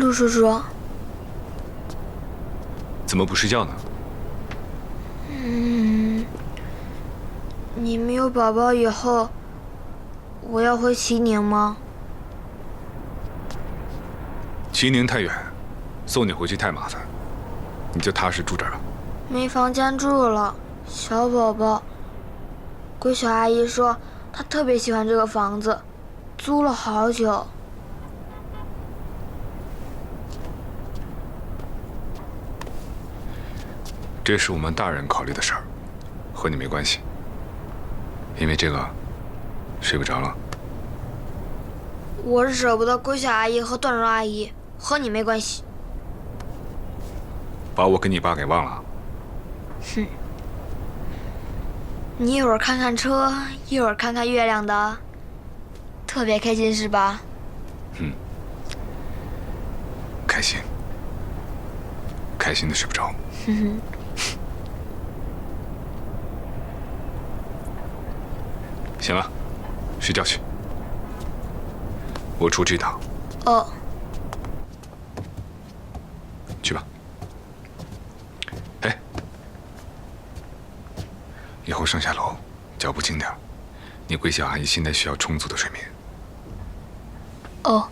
陆叔叔，怎么不睡觉呢？嗯，你们有宝宝以后，我要回齐宁吗？齐宁太远，送你回去太麻烦，你就踏实住这儿吧。没房间住了，小宝宝。鬼小阿姨说她特别喜欢这个房子，租了好久。这是我们大人考虑的事儿，和你没关系。因为这个，睡不着了。我是舍不得桂小阿姨和段荣阿姨，和你没关系。把我跟你爸给忘了？哼！你一会儿看看车，一会儿看看月亮的，特别开心是吧？嗯，开心，开心的睡不着。哼哼。行了，睡觉去。我出去一趟。哦。去吧。哎，以后上下楼脚步轻点。你桂小阿姨现在需要充足的睡眠。哦。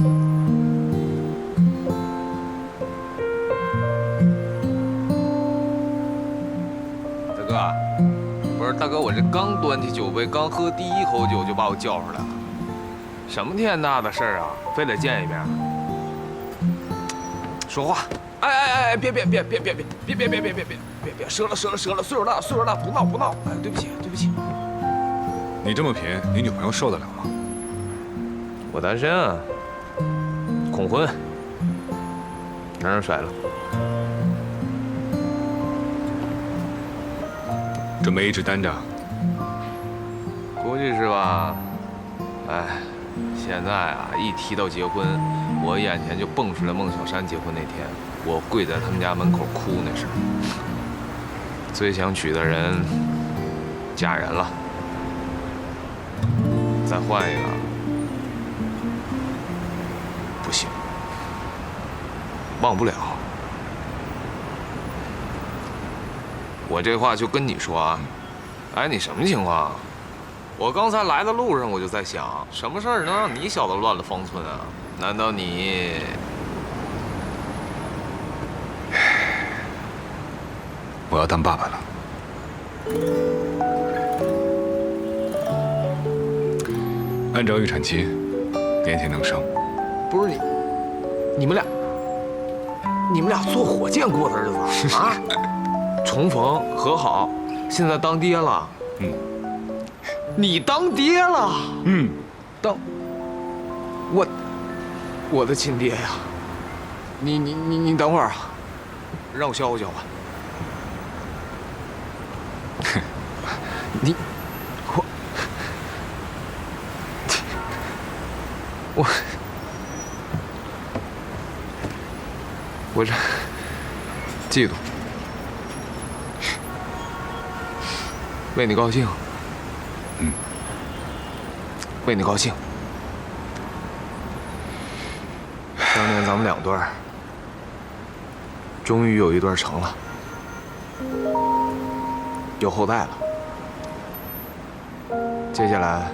大哥，不是大哥我这刚端起酒杯，刚喝第一口酒，就把我叫出来了。什么天大的事儿啊，非得见一面？说话！哎哎哎，别别别别别别别别别别别别别别，折了折了折了，岁数大岁数大，不闹不闹。哎，对不起对不起。你这么贫，你女朋友受得了吗？我单身啊，恐婚，男人甩了。准备一直单着，估计是吧？哎，现在啊，一提到结婚，我眼前就蹦出来孟小山结婚那天，我跪在他们家门口哭那事儿。最想娶的人嫁人了，再换一个，忘不了。我这话就跟你说啊，哎，你什么情况？我刚才来的路上我就在想，什么事儿能让你小子乱了方寸啊？难道你？我要当爸爸了。按照预产期，年前能生。不是你，你们俩，你们俩坐火箭过的日子啊？重逢和好，现在当爹了。嗯，你当爹了。嗯，当我我的亲爹呀！你你你你等会儿啊，让我消化消化。你我我 我这嫉妒。为你高兴，嗯，为你高兴。当年咱们两对儿，终于有一对成了，有后代了。接下来，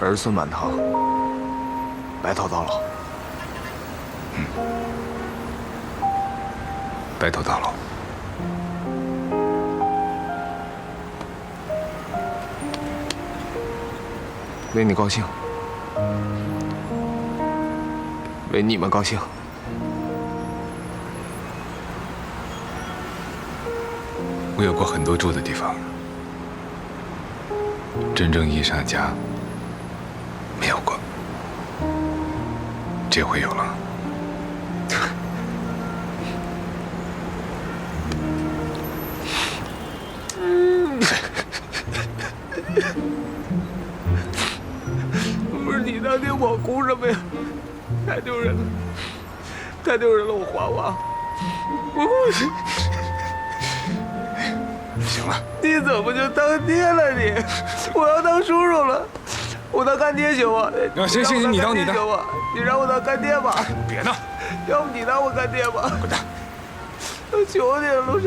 儿孙满堂，白头到老。嗯，白头到老。为你高兴，为你们高兴。我有过很多住的地方，真正意义上的家没有过，这回有了。哭什么呀？太丢人了，太丢人了！我还我，我行了，你怎么就当爹了你？我要当叔叔了，我当干爹行吗？啊行行行你当你当行吗？你让我当干爹吧，别闹，要不你当我干爹吧？滚蛋！求你了，陆少。